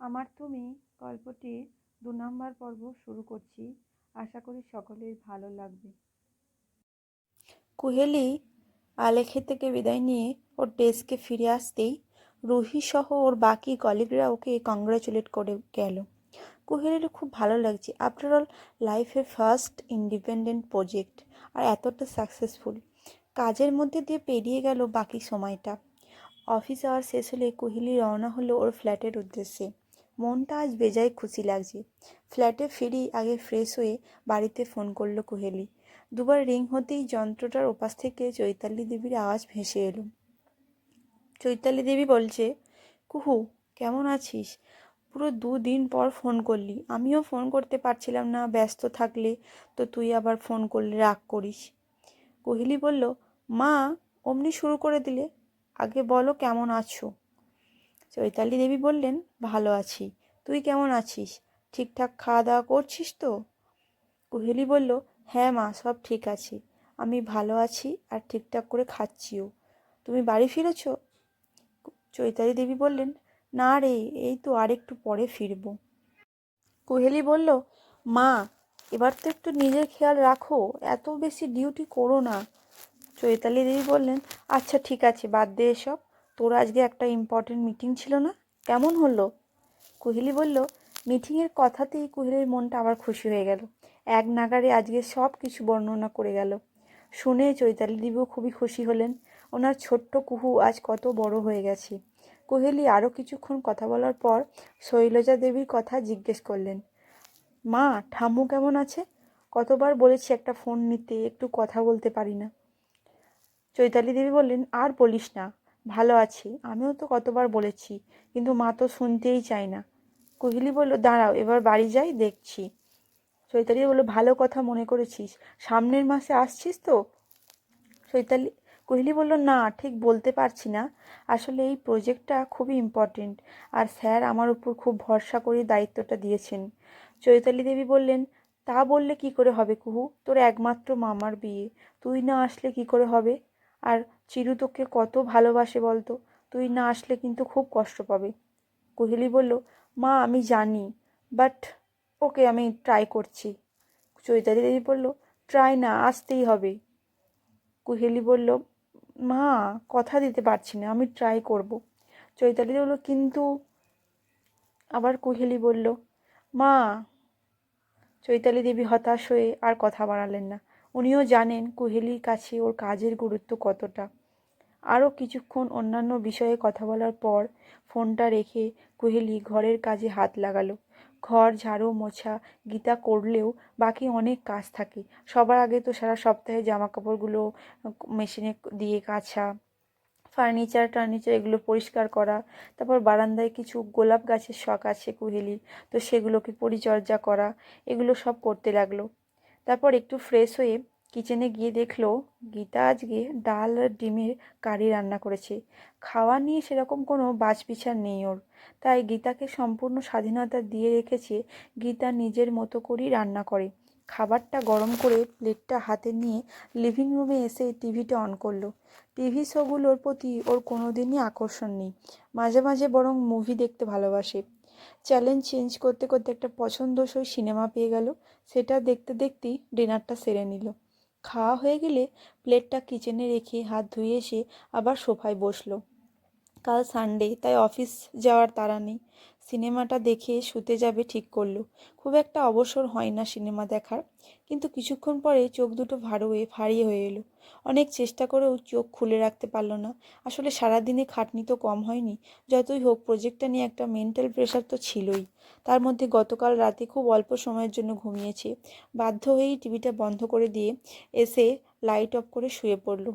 আমার তুমি গল্পটির দু নম্বর পর্ব শুরু করছি। আশা করি সকলের ভালো লাগবে। কুহেলি আলেখে থেকে বিদায় নিয়ে ওর ডেস্কে ফিরে আসতেই রুহি সহ ওর বাকি কলিগরা ওকে কংগ্রাচুলেট করে গেল। কুহেলির খুব ভালো লাগছে। আফটার অল লাইফের ফার্স্ট ইন্ডিপেন্ডেন্ট প্রজেক্ট আর এতটা সাকসেসফুল কাজের মধ্যে দিয়ে পেরিয়ে গেল বাকি সময়টা। অফিস আওয়ার শেষ হলে কোহলি রওনা হলো ওর ফ্ল্যাটের উদ্দেশ্যে। মনটা আজ বেজায় খুশি লাগছে। ফ্ল্যাটে ফিরি আগে ফ্রেশ হয়ে বাড়িতে ফোন করল কোহেলি। দুবার রিং হতেই যন্ত্রটার ওপাশ থেকে চৈতালি দেবীর আওয়াজ ভেসে এলো। চৈতালি দেবী বলছে, কুহু, কেমন আছিস? পুরো দুদিন পর ফোন করলি। আমিও ফোন করতে পারছিলাম না, ব্যস্ত থাকলে তো তুই আবার ফোন করলে, রাগ করিস। কোহলি বলল, মা, অমনি শুরু করে দিলে। আগে বলো কেমন আছো? চৈতালি দেবী বললেন, ভালো আছি। তুই কেমন আছিস? ঠিকঠাক খাওয়া দাওয়া করছিস তো? কোহেলি বলল হ্যাঁ মা, সব ঠিক আছে। আমি ভালো আছি আর ঠিকঠাক করে খাচ্ছিও। তুমি বাড়ি ফিরেছ? চৈতালি দেবী বললেন, না রে, এই তো আর একটু পরে ফিরব। কোহেলি বলল, মা, এবার তো একটু নিজের খেয়াল রাখো, এত বেশি ডিউটি করো না। চৈতালি দেবী বললেন আচ্ছা ঠিক আছে, বাদ দে এসব। তোর আজকে একটা ইম্পর্টেন্ট মিটিং ছিল না? কেমন হলো? কোহলি বলল মিটিংয়ের কথাতেই কোহলির মনটা আবার খুশি হয়ে গেল। এক নাগারে আজকে সব কিছু বর্ণনা করে গেল। শুনে চৈতালি দেবীও খুবই খুশি হলেন। ওনার ছোট্ট কুহু আজ কত বড় হয়ে গেছে। কোহেলি আরও কিছুক্ষণ কথা বলার পর শৈলজা দেবীর কথা জিজ্ঞেস করলেন, মা, ঠাম্মু কেমন আছে? কতবার বলেছি একটা ফোন নিতে, একটু কথা বলতে পারি না। চৈতালি দেবী বললেন, আর বলিস না। ভালো আছি। আমিও তো কতবার বলেছি, কিন্তু মা তো শুনতেই চায় না। কোহলি বলল, দাঁড়াও, এবার বাড়ি যাই, দেখছি। চৈতালি বলল, ভালো কথা মনে করেছিস। সামনের মাসে আসছিস তো? চৈতালি, কোহলি বলল, না, ঠিক বলতে পারছি না। আসলে এই প্রজেক্টটা খুবই ইম্পর্টেন্ট আর স্যার আমার উপর খুব ভরসা করে দায়িত্বটা দিয়েছেন। চৈতালি দেবী বললেন, তা বললে কি করে হবে কুহু? তোর একমাত্র মামার বিয়ে। তুই না আসলে কি করে হবে? আর চিরু তোকে কত ভালোবাসে বলতো? তুই না আসলে কিন্তু খুব কষ্ট পাবে। কোহলি বলল, মা, আমি জানি বাট ওকে আমি ট্রাই করছি। চৈতালি দেবী বলল ট্রাই না, আসতেই হবে। কুহেলি বলল, মা, কথা দিতে পারছি না, আমি ট্রাই করব। চৈতালি বলল, কিন্তু আবার কুহেলি বলল, মা চৈতালি দেবী হতাশ হয়ে আর কথা বাড়ালেন না। উনিও জানেন কুহেলির কাছে ওর কাজের গুরুত্ব কতটা। আরও কিছুক্ষণ অন্যান্য বিষয়ে কথা বলার পর ফোনটা রেখে কুহেলি ঘরের কাজে হাত লাগালো। ঘর, ঝাড়ু, মোছা, গীতা করলেও বাকি অনেক কাজ থাকে। সবার আগে তো সারা সপ্তাহে জামা কাপড়গুলো মেশিনে দিয়ে কাছা, ফার্নিচার, টার্নিচার এগুলো পরিষ্কার করা, তারপর বারান্দায় কিছু গোলাপ গাছের শখ আছে কুহেলির, তো সেগুলোকে পরিচর্যা করা, এগুলো সব করতে লাগল। তারপর একটু ফ্রেশ হয়ে কিচেনে গিয়ে দেখল গীতা আজকে ডাল আর ডিমের কারি রান্না করেছে। খাওয়া নিয়ে সেরকম কোনো বাছবিছার নেই ওর। তাই গীতাকে সম্পূর্ণ স্বাধীনতা দিয়ে রেখেছে গীতা নিজের মতো করেই রান্না করে। খাবারটা গরম করে প্লেটটা হাতে নিয়ে লিভিং রুমে এসে টিভিটা অন করল। টিভি শোগুলোর প্রতি ওর কোনো দিনই আকর্ষণ নেই। মাঝে মাঝে বরং মুভি দেখতে ভালোবাসে। চ্যালেঞ্জ চেঞ্জ করতে করতে একটা পছন্দসই সিনেমা পেয়ে গেল। সেটা দেখতে দেখতেই ডিনারটা সেরে নিল। খাওয়া হয়ে গেলে প্লেটটা কিচেনে রেখে হাত ধুয়ে এসে আবার সোফায় বসল। কাল সানডে, তাই অফিস যাওয়ার তাড়া নেই। সিনেমাটা দেখে শুতে যাবে ঠিক করল। খুব একটা অবসর হয় না সিনেমা দেখার। কিন্তু কিছুক্ষণ পরে চোখ দুটো ভার হয়ে, ভারী হয়ে এলো। অনেক চেষ্টা করেও চোখ খুলে রাখতে পারল না। আসলে সারাদিনে খাটনি তো কম হয়নি। যতই হোক, প্রজেক্টটা নিয়ে একটা মেন্টাল প্রেশার তো ছিলই। তার মধ্যে গতকাল রাতে খুব অল্প সময়ের জন্য ঘুমিয়েছে। বাধ্য হয়েই টিভিটা বন্ধ করে দিয়ে এসে লাইট অফ করে শুয়ে পড়ল।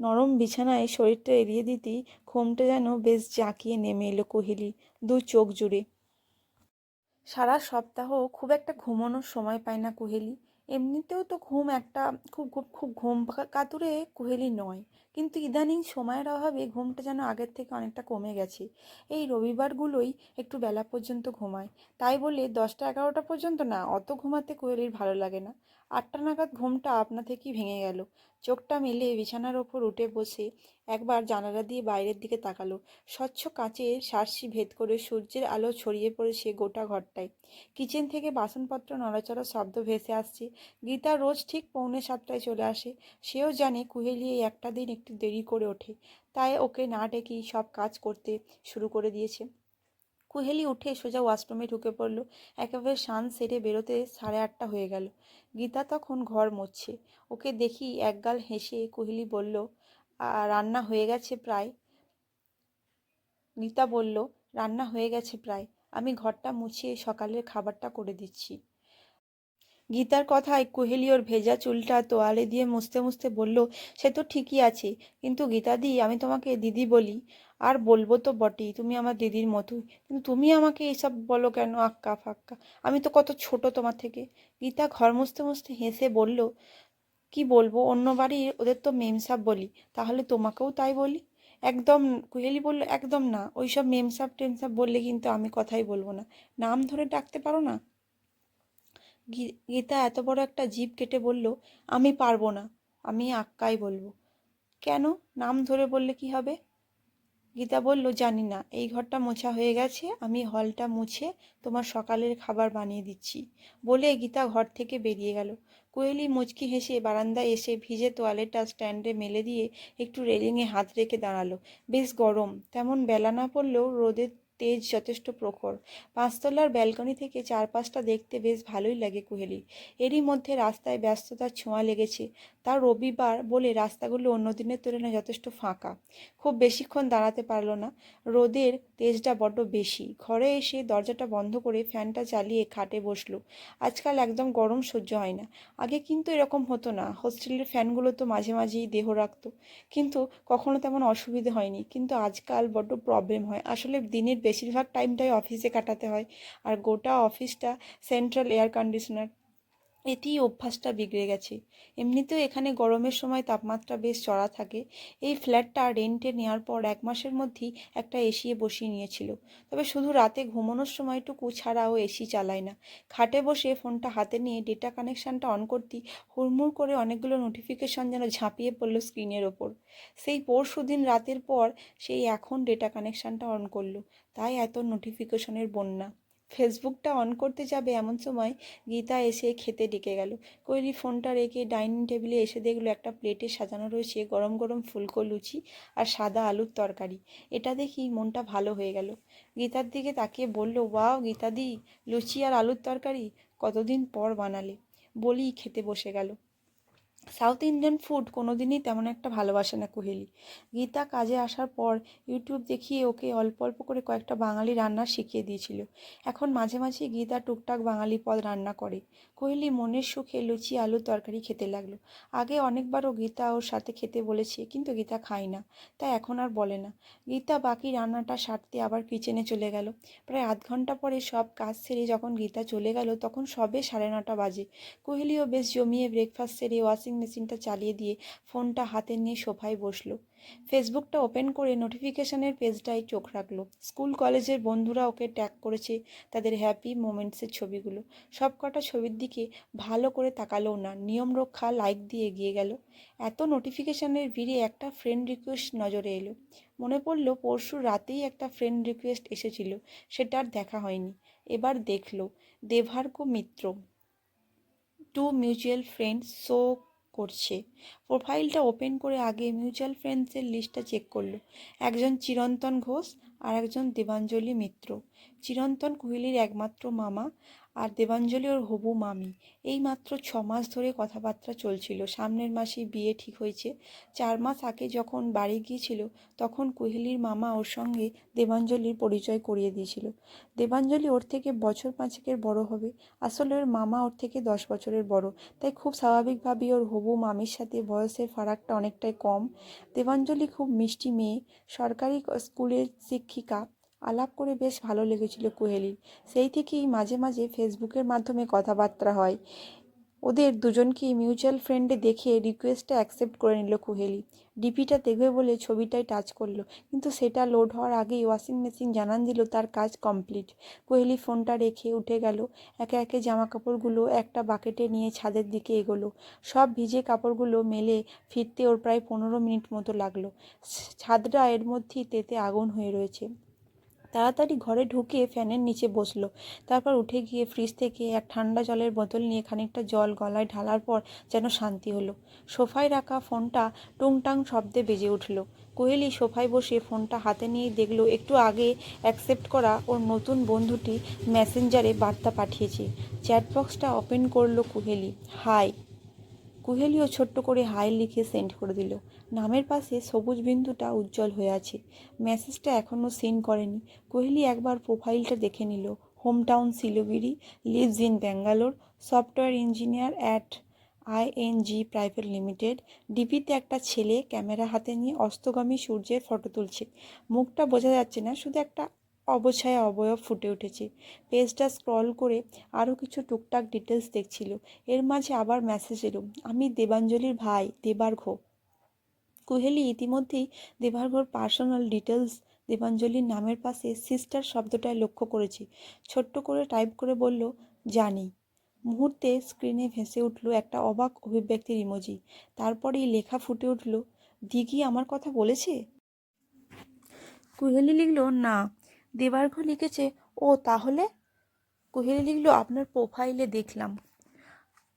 নরম বিছানায় শরীরটা এড়িয়ে দিতেই ঘুমটা যেন বেশ জাঁকিয়ে নেমে এলো কোহেলি দু চোখ জুড়ে। সারা সপ্তাহ খুব একটা ঘুমানোর সময় পায় না কোহেলি। এমনিতেও তো ঘুম একটা খুব খুব খুব ঘুম কাতুরে কোহেলি নয়। কিন্তু ইদানিং সময়ের অভাবে ঘুমটা যেন আগের থেকে অনেকটা কমে গেছে। এই রবিবারগুলোই একটু বেলা পর্যন্ত ঘুমায়। তাই বলে দশটা এগারোটা পর্যন্ত না, অত ঘুমাতে কোহেলির ভালো লাগে না। আটটা নাগাদ ঘুমটা আপনা থেকেই ভেঙে গেল। চোখটা মেলে বিছানার ওপর উঠে বসে একবার জানালা দিয়ে বাইরের দিকে তাকালো। স্বচ্ছ কাঁচের সার্সি ভেদ করে সূর্যের আলো ছড়িয়ে পড়েছে গোটা ঘরটায়। কিচেন থেকে বাসনপত্র, নড়াচড়া শব্দ ভেসে আসছে। গীতা রোজ ঠিক পৌনে সাতটায় চলে আসে। সেও জানে কুহেলি একটা দিন একটু দেরি করে ওঠে। তাই ওকে না ডেকেই সব কাজ করতে শুরু করে দিয়েছে। কুহেলি উঠে সোজা ওয়াশরুমে ঢুকে পড়ল। একেবারে শান সেরে বেরোতে সাড়ে আটটা হয়ে গেল। গীতা তখন ঘর মুছছে। ওকে দেখি একগাল হেসে কুহেলি বলল রান্না হয়ে গেছে প্রায়? গীতা বলল, রান্না হয়ে গেছে প্রায়। আমি ঘরটা মুছিয়ে সকালের খাবারটা করে দিচ্ছি। গীতার কথায় কুহেলি ওর ভেজা চুলটা তোয়ালে দিয়ে মুছতে মুছতে বলল, সে তো ঠিকই আছে, কিন্তু গীতাদি, আমি তোমাকে দিদি বলি। আর বলব তো বটেই তুমি আমার দিদির মতোই। কিন্তু তুমি আমাকে এসব বলো কেন? আক্কা ফাক্কা, আমি তো কত ছোট তোমার থেকে। গীতা ঘর মুছতে মুছতে হেসে বলল, কি বলব? অন্য বাড়ির ওদের তো মেমসাব বলি, তাহলে তোমাকেও তাই বলি? একদম, কুহেলি বলল, একদম না, ওইসব মেমসাব টেমসাব বললে কিন্তু আমি কথাই বলব না। নাম ধরে ডাকতে পারো না? গীতা এত বড় একটা জিভ কেটে বলল, আমি পারব না। আমি আক্কাই বলব। কেন? নাম ধরে বললে কি হবে? গীতা বলল, জানি না। এই ঘরটা মোছা হয়ে গেছে। আমি হলটা মুছে তোমার সকালের খাবার বানিয়ে দিচ্ছি। বলে গীতা ঘর থেকে বেরিয়ে গেল। কোয়েলি মুচকি হেসে বারান্দায় এসে ভিজে তোয়ালেটা স্ট্যান্ডে মেলে দিয়ে একটু রেলিংয়ে হাত রেখে দাঁড়াল। বেশ গরম। তেমন বেলা না পড়লেও রোদের তেজ যথেষ্ট প্রখর। পাঁচতলার ব্যালকনি থেকে চারপাশটা দেখতে বেশ ভালোই লাগে কুহেলির এরই মধ্যে রাস্তায় ব্যস্ততার ছোঁয়া লেগেছে। তার রবিবার বলে রাস্তাগুলো অন্য দিনের তুলনায় যথেষ্ট ফাঁকা। খুব বেশিক্ষণ দাঁড়াতে পারল না। রোদের তেজটা বড্ড বেশি। ঘরে এসে দরজাটা বন্ধ করে ফ্যানটা চালিয়ে খাটে বসল। আজকাল একদম গরম সহ্য হয় না। আগে কিন্তু এরকম হতো না। হোস্টেলের ফ্যানগুলো তো মাঝে মাঝেই দেহ রাখতো। কিন্তু কখনো তেমন অসুবিধে হয়নি। কিন্তু আজকাল বড্ড প্রবলেম হয়। আসলে দিনের বেশিরভাগ টাইমটাই অফিসে কাটাতে হয়। আর গোটা অফিসটা সেন্ট্রাল এয়ার কন্ডিশনার এতেই অভ্যাসটা বিগড়ে গেছে। এমনিতেও এখানে গরমের সময় তাপমাত্রা বেশ চড়া থাকে। এই ফ্ল্যাটটা রেন্টে নেওয়ার পর এক মাসের মধ্যেই একটা এসি বসিয়ে নিয়েছিল। তবে শুধু রাতে ঘুমানোর সময়টুকু ছাড়া ও এসি চালায় না। খাটে বসে ফোনটা হাতে নিয়ে ডেটা কানেকশানটা অন করতেই হুড়মুড় করে অনেকগুলো নোটিফিকেশন যেন ঝাঁপিয়ে পড়ল স্ক্রিনের ওপর। সেই পরশু দিন রাতের পর সেই এখন ডেটা কানেকশানটা অন করল। তাই এত নোটিফিকেশনের বন্যা। ফেসবুকটা অন করতে যাবে এমন সময় গীতা এসে খেতে ডেকে গেল। কৈলি ফোনটা রেখে ডাইনিং টেবিলে এসে দেখল একটা প্লেটে সাজানো রয়েছে গরম গরম ফুলকো লুচি আর সাদা আলুর তরকারি। এটা দেখি মনটা ভালো হয়ে গেল। গীতার দিকে তাকিয়ে বলল, ওয়াও গীতাদি, লুচি আর আলুর তরকারি কতদিন পর বানালে? বলি খেতে বসে গেল। সাউথ ইন্ডিয়ান ফুড কোনো দিনই তেমন একটা ভালোবাসে না কোহেলি। গীতা কাজে আসার পর ইউটিউব দেখিয়ে ওকে অল্প অল্প করে কয়েকটা বাঙালি রান্না শিখিয়ে দিয়েছিল। এখন মাঝে মাঝে গীতা টুকটাক বাঙালি পদ রান্না করে। কোহেলি মনের সুখে লুচি আলুর তরকারি খেতে লাগল। আগে অনেকবারও গীতা ওর সাথে খেতে বলেছে, কিন্তু গীতা খায় না, তাই এখন আর বলে না। গীতা বাকি রান্নাটা সারতে আবার কিচেনে চলে গেল। প্রায় আধ ঘণ্টা পরে সব কাজ সেরে যখন গীতা চলে গেল, তখন সবে সাড়ে নটা বাজে। কোহলিও বেশ জমিয়ে ব্রেকফাস্ট সেরে ওয়াশিং মেশিনটা চালিয়ে দিয়ে ফোনটা হাতে নিয়ে সোফায় বসল। ফেসবুকটা ওপেন করে নোটিফিকেশনের পেজটায় চোখ রাখল। স্কুল কলেজের বন্ধুরা ওকে ট্যাগ করেছে তাদের হ্যাপি মোমেন্টসের ছবিগুলো। সব কটা ছবির দিকে ভালো করে তাকালো না, নিয়ম রক্ষা, লাইক দিয়ে এগিয়ে গেল। এত নোটিফিকেশনের ভিড়ে একটা ফ্রেন্ড রিকোয়েস্ট নজরে এলো। মনে পড়ল পরশু রাতেই একটা ফ্রেন্ড রিকোয়েস্ট এসেছিল, সেটা আর দেখা হয়নি। এবার দেখল দেভার্গ Mitra. Two mutual friends show করছে। প্রোফাইলটা ওপেন করে আগে মিউচুয়াল ফ্রেন্ডসের লিস্টটা চেক করল। একজন চিরন্তন ঘোষ আর একজন দেবাঞ্জলি মিত্র। চিরন্তন কোহলির একমাত্র মামা আর দেবাঞ্জলি ওর হবু মামি। এই মাত্র ছ মাস ধরে কথাবার্তা চলছিল। সামনের মাসেই বিয়ে ঠিক হয়েছে। চার মাস আগে যখন বাড়ি গিয়েছিল, তখন কোহলির মামা ওর সঙ্গে দেবাঞ্জলির পরিচয় করিয়ে দিয়েছিল। দেবাঞ্জলি ওর থেকে বছর পাঁচেকের বড় হবে। আসলে ওর মামা ওর থেকে দশ বছরের বড়। তাই খুব স্বাভাবিকভাবেই ওর হবু মামির সাথে বয়সের ফারাকটা অনেকটাই কম। দেবাঞ্জলি খুব মিষ্টি মেয়ে। সরকারি স্কুলের শিক্ষিকা। আলাপ করে বেশ ভালো লেগেছিল কোহেলির। সেই থেকেই মাঝে মাঝে ফেসবুকের মাধ্যমে কথাবার্তা হয়। ওদের দুজনকেই মিউচুয়াল ফ্রেন্ডে দেখে রিকোয়েস্টটা অ্যাকসেপ্ট করে নিল কোহেলি। ডিপিটা দেখবে বলে ছবিটাই টাচ করল, কিন্তু সেটা লোড হওয়ার আগেই ওয়াশিং মেশিন জানান দিল তার কাজ কমপ্লিট। কোহেলি ফোনটা রেখে উঠে গেল, একে একে জামা কাপড়গুলো একটা বাকেটে নিয়ে ছাদের দিকে এগোলো। সব ভিজে কাপড়গুলো মেলে ফিরতে ওর প্রায় পনেরো মিনিট মতো লাগল। ছাদটা এর মধ্যেই তেতে আগুন হয়ে রয়েছে। তাড়াতাড়ি ঘরে ঢুকে ফ্যানের নিচে বসল। তারপর উঠে গিয়ে ফ্রিজ থেকে এক ঠান্ডা জলের বোতল নিয়ে খানিকটা জল গলায় ঢালার পর যেন শান্তি হলো। সোফায় রাখা ফোনটা টুংটাং শব্দে বেজে উঠল। কোহেলি সোফায় বসে ফোনটা হাতে নিয়ে দেখল, একটু আগে অ্যাকসেপ্ট করা ওর নতুন বন্ধুটি মেসেঞ্জারে বার্তা পাঠিয়েছে। চ্যাটবক্সটা ওপেন করল কোহেলি। হাই কুহেলিও ছোট্ট করে হাই লিখে সেন্ড করে দিল। নামের পাশে সবুজ বিন্দুটা উজ্জ্বল হয়ে আছে। মেসেজটা এখনও সিন করেনি। কোহলি একবার প্রোফাইলটা দেখে নিল। Hometown Siliguri lives in Bangalore software engineer at ING private limited ডিপিতে একটা ছেলে ক্যামেরা হাতে নিয়ে অস্তগামী সূর্যের ফটো তুলছে। মুখটা বোঝা যাচ্ছে না, শুধু একটা অবছায়া অবয়ব ফুটে উঠেছে। পেজটা স্ক্রল করে আরও কিছু টুকটাক ডিটেলস দেখছিল। এর মাঝে আবার মেসেজ এলো, আমি দেবাঞ্জলির ভাই দেবার্ঘ কুহেলি ইতিমধ্যেই দেবার্ঘর পার্সোনাল ডিটেলস দেবাঞ্জলির নামের পাশে সিস্টার শব্দটায় লক্ষ্য করেছি। ছোট্ট করে টাইপ করে বলল, জানি। মুহূর্তে স্ক্রিনে ভেসে উঠল একটা অবাক অভিব্যক্তির ইমোজি তারপরেই লেখা ফুটে উঠল, দিঘি আমার কথা বলেছে? কুহেলি লিখল, না। দেবার্ঘ লিখেছে, ও, তাহলে? কোহেলি লিখল, আপনার প্রোফাইলে দেখলাম।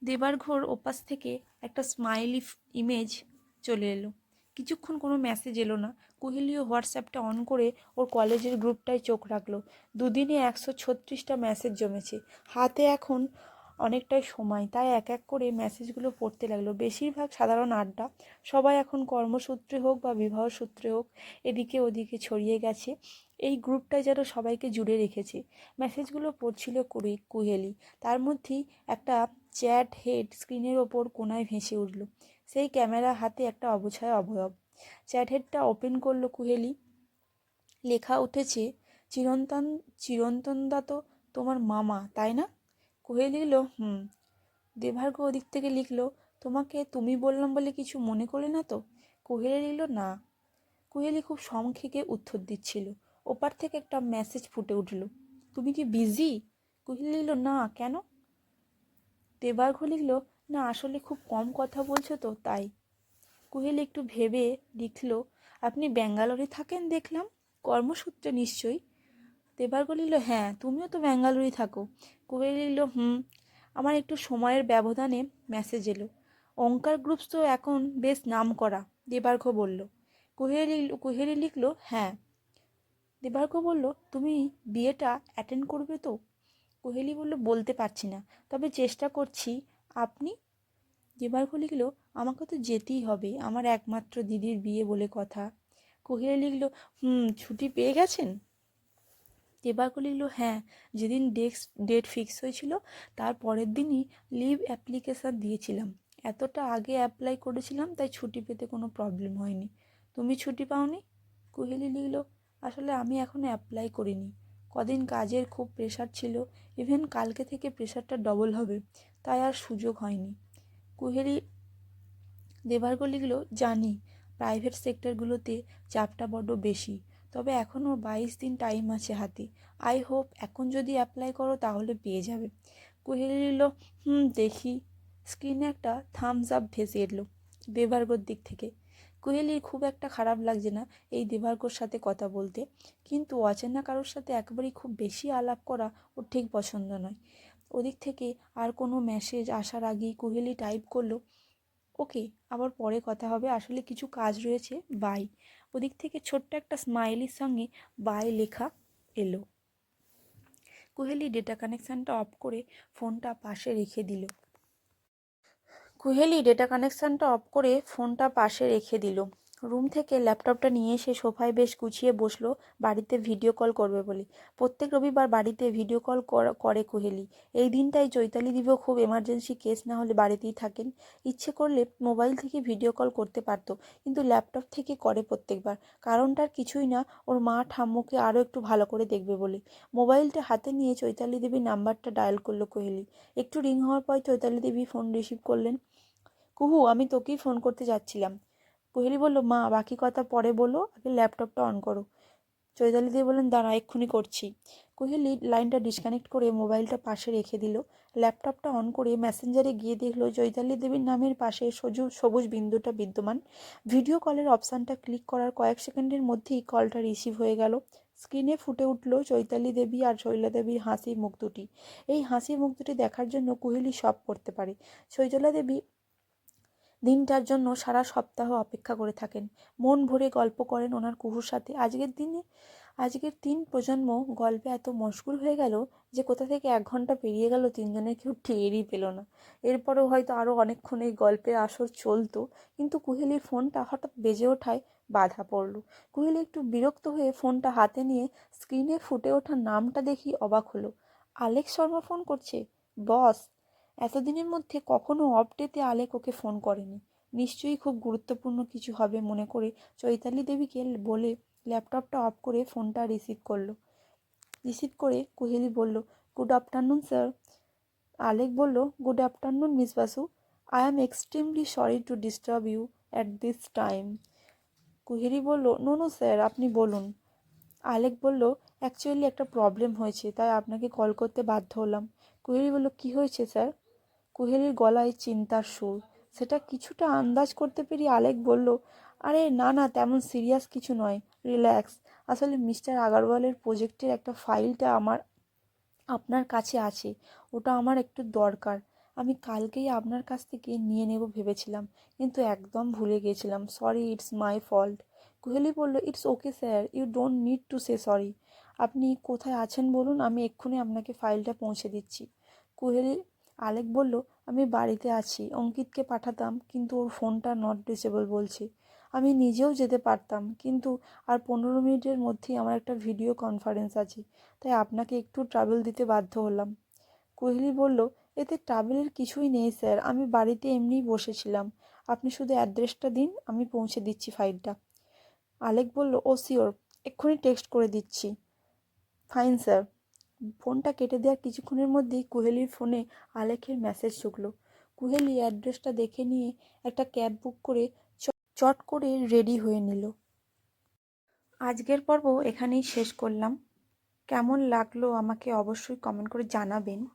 দেবার্ঘর ওপাশ থেকে একটা স্মাইলি ইমেজ চলে এলো। কিছুক্ষণ কোনো মেসেজ এলো না। কোহলিও হোয়াটসঅ্যাপটা অন করে ওর কলেজের গ্রুপটায় চোখ রাখল। দুদিনে একশো ছত্রিশটা মেসেজ জমেছে। হাতে এখন অনেকটাই সময়। তাই এক এক করে মেসেজগুলো পড়তে লাগল। বেশিরভাগ সাধারণ আড্ডা সবাই এখন কর্মসূত্রে হোক বা বিবাহ সূত্রে হোক, এদিকে ওদিকে ছড়িয়ে গেছে। এই গ্রুপটাই যেন সবাইকে জুড়ে রেখেছে। মেসেজগুলো পড়ছিল কুড়ি কুহেলি। তার মধ্যেই একটা চ্যাট হেড স্ক্রিনের ওপর কোনায় ভেসে উঠল। সেই ক্যামেরা হাতে একটা অবছায় অবয়ব। চ্যাট হেডটা ওপেন করল কুহেলি। লেখা উঠেছে, চিরন্তন চিরন্তনদা তো তোমার মামা তাই না? কুহেলি লিখল? হুম। দেভার্গ ওদিক থেকে লিখলো তোমাকে তুমি বললাম বলে কিছু মনে করলে না তো? কুহেলি লিখল না। কুহেলি খুব সংক্ষেপে উত্তর দিচ্ছিল। ওপার থেকে একটা মেসেজ ফুটে উঠল তুমি কি বিজি কুহেলি লিখল না। কেন? দেবার্ঘ লিখল না আসলে খুব কম কথা বলছো তো তাই। কুহেলি একটু ভেবে লিখল আপনি ব্যাঙ্গালোরে থাকেন দেখলাম? কর্মসূত্রে নিশ্চয়ই? দেবার্ঘ লিখল হ্যাঁ তুমিও তো ব্যাঙ্গালোরে থাকো। কুহেলি লিখল হুম। আমার একটু সময়ের ব্যবধানে মেসেজ এলো। অঙ্কার গ্রুপস তো এখন বেশ নাম করা দেবার্ঘ বলল। কুহেলি কুহেলি লিখল হ্যাঁ। দেবার্ঘ বলল, তুমি বিয়েটা অ্যাটেন্ড করবে তো? কোহেলি বলল, বলতে পারছি না। তবে চেষ্টা করছি। আপনি? দেবার্ঘ লিখল, আমাকে তো যেতেই হবে। আমার একমাত্র দিদির বিয়ে বলে কথা। কোহেলি লিখল, হুম, ছুটি পেয়ে গেছেন? দেবার্ঘ লিখল হ্যাঁ যেদিন ডেক্স, ডেট ফিক্স হয়েছিল, তার পরের দিনই লিভ অ্যাপ্লিকেশান দিয়েছিলাম। এতটা আগে অ্যাপ্লাই করেছিলাম, তাই ছুটি পেতে কোনো প্রবলেম হয়নি। তুমি ছুটি পাওনি? কোহেলি লিখল, আসলে আমি এখনও অ্যাপ্লাই করিনি। কদিন কাজের খুব প্রেশার ছিল ইভেন কালকে থেকে প্রেশারটা ডবল হবে, তাই আর সুযোগ হয়নি। কুহেলি দেবার্গ লিখল, জানি প্রাইভেট সেক্টরগুলোতে চাপটা বড্ড বেশি। তবে এখনও বাইশ দিন টাইম আছে হাতে। আই হোপ এখন যদি অ্যাপ্লাই করো তাহলে পেয়ে যাবে। কুহেলি লিখল হুম, দেখি। স্ক্রিনে একটা থামস আপ ভেসে এলো দেবার্গর দিক থেকে। কোহেলির খুব একটা খারাপ লাগছে না এই দেবার্গর সাথে কথা বলতে। কিন্তু অচেনা কারোর সাথে একবারই খুব বেশি আলাপ করা ওর ঠিক পছন্দ নয়। ওদিক থেকে আর কোনো মেসেজ আসার আগেই কোহেলি টাইপ করল ওকে, আবার পরে কথা হবে। আসলে কিছু কাজ রয়েছে বাই ওদিক থেকে ছোট্ট একটা স্মাইলির সঙ্গে বাই লেখা এলো। কোহেলি ডেটা কানেকশানটা অফ করে ফোনটা পাশে রেখে দিল। কুহেলি ডেটা কানেকশানটা অফ করে ফোনটা পাশে রেখে দিল। রুম থেকে ল্যাপটপটা নিয়ে এসে সোফায় বেশ গুছিয়ে বসল, বাড়িতে ভিডিও কল করবে বলে। প্রত্যেক রবিবার বাড়িতে ভিডিও কল করে কোহেলি। এই দিনটাই চৈতালি দিবেও খুব এমার্জেন্সি কেস না হলে বাড়িতেই থাকেন। ইচ্ছে করলে মোবাইল থেকে ভিডিও কল করতে পারতো, কিন্তু ল্যাপটপ থেকে করে প্রত্যেকবার। কারণটার কিছুই না, ওর মা ঠাম্মুকে আরও একটু ভালো করে দেখবে বলে। মোবাইলটা হাতে নিয়ে চৈতালি দেবীর নাম্বারটা ডায়াল করল কোহেলি। একটু রিং হওয়ার পর চৈতালি দেবী ফোন রিসিভ করলেন, কুহু, আমি তোকেই ফোন করতে যাচ্ছিলাম। কোহেলি বলল, মা, বাকি কথা পরে বলো, আগে ল্যাপটপটা অন করো। চৈতালি দিয়ে বললেন, দাঁড়া, এক্ষুনি করছি। কোহেলি লাইনটা ডিসকানেক্ট করে মোবাইলটা পাশে রেখে দিল। ল্যাপটপটা অন করে মেসেঞ্জারে গিয়ে দেখল, চৈতালি দেবীর নামের পাশে সজু, সবুজ বিন্দুটা বিদ্যমান। ভিডিও কলের অপশানটা ক্লিক করার কয়েক সেকেন্ডের মধ্যেই কলটা রিসিভ হয়ে গেল। স্ক্রিনে ফুটে উঠল চৈতালি দেবী আর শৈলা দেবীর হাসির মুখ দুটি। এই হাসির মুখ দুটি দেখার জন্য কোহেলি সব করতে পারে। চৈতলা দেবী দিনটার জন্য সারা সপ্তাহ অপেক্ষা করে থাকেন। মন ভরে গল্প করেন ওনার কুহুর সাথে। আজকের দিনে, আজকের তিন প্রজন্ম গল্পে এত মশগুল হয়ে গেল যে কোথা থেকে এক ঘণ্টা পেরিয়ে গেল তিনজনের কেউ টেরই পেল না। এরপরেও হয়তো আরও অনেকক্ষণ এই গল্পের আসর চলতো, কিন্তু কুহেলির ফোনটা হঠাৎ বেজে ওঠায় বাধা পড়ল। কুহেলি একটু বিরক্ত হয়ে ফোনটা হাতে নিয়ে স্ক্রিনে ফুটে ওঠা নামটা দেখি অবাক হলো। আলেক শর্মা ফোন করছে, বস এতদিনের মধ্যে কখনো অফ ডেতে আলেক ওকে ফোন করেনি। নিশ্চয়ই খুব গুরুত্বপূর্ণ কিছু হবে মনে করে চৈতালি দেবীকে বলে ল্যাপটপটা অফ করে ফোনটা রিসিভ করল। রিসিভ করে কোহেলি বলল গুড আফটারনুন স্যার আলেক বলল good afternoon miss Basu. I am extremely sorry to disturb you at this time Kuheli বলল নো নো স্যার আপনি বলুন। আলেক বলল অ্যাকচুয়ালি একটা প্রবলেম হয়েছে, তাই আপনাকে কল করতে বাধ্য হলাম। কুহেলি বলল, কি হয়েছে স্যার কুহেলির গলায় চিন্তার সুর। সেটা কিছুটা আন্দাজ করতে পেরে আলেক বলল, আরে না না, তেমন সিরিয়াস কিছু নয়। রিল্যাক্স। আসলে মিস্টার আগারওয়ালের প্রজেক্টের একটা ফাইলটা আমার, আপনার কাছে আছে। ওটা আমার একটু দরকার। আমি কালকেই আপনার কাছ থেকে নিয়ে নেব ভেবেছিলাম, কিন্তু একদম ভুলে গেছিলাম sorry, it's my fault. Kohli বলল, it's okay, sir. You don't need to say sorry. আপনি কোথায় আছেন বলুন, আমি এক্ষুনি আপনাকে ফাইলটা পৌঁছে দিচ্ছি। কোহেলি আলেক বলল, আমি বাড়িতে আছি, অঙ্কিতকে পাঠাতাম, কিন্তু ওর ফোনটা নট ডিসেবল বলছে। আমি নিজেও যেতে পারতাম, কিন্তু আর পনেরো মিনিটের মধ্যেই আমার একটা ভিডিও কনফারেন্স আছে, তাই আপনাকে একটু ট্রাভেল দিতে বাধ্য হলাম। কোহলি বলল, এতে ট্রাভেলের কিছুই নেই স্যার আমি বাড়িতে এমনিই বসেছিলাম। আপনি শুধু অ্যাড্রেসটা দিন, আমি পৌঁছে দিচ্ছি ফাইলটা আলেক বলল, ও শিওর এক্ষুনি টেক্সট করে দিচ্ছি। ফাইন স্যার ফোনটা কেটে দেওয়ার কিছুক্ষণের মধ্যেই কুহেলির ফোনে আলেখের মেসেজ ঢুকলো। কুহেলি অ্যাড্রেসটা দেখে নিয়ে একটা ক্যাব বুক করে চট করে রেডি হয়ে নিল। আজকের পর্ব এখানেই শেষ করলাম। কেমন লাগল আমাকে অবশ্যই কমেন্ট করে জানাবেন।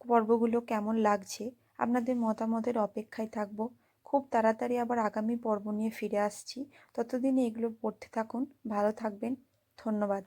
পর্বগুলো কেমন লাগছে? আপনাদের মতামতের অপেক্ষায় থাকব। খুব তাড়াতাড়ি আবার আগামী পর্ব নিয়ে ফিরে আসছি। ততদিনে এগুলো পড়তে থাকুন। ভালো থাকবেন। ধন্যবাদ।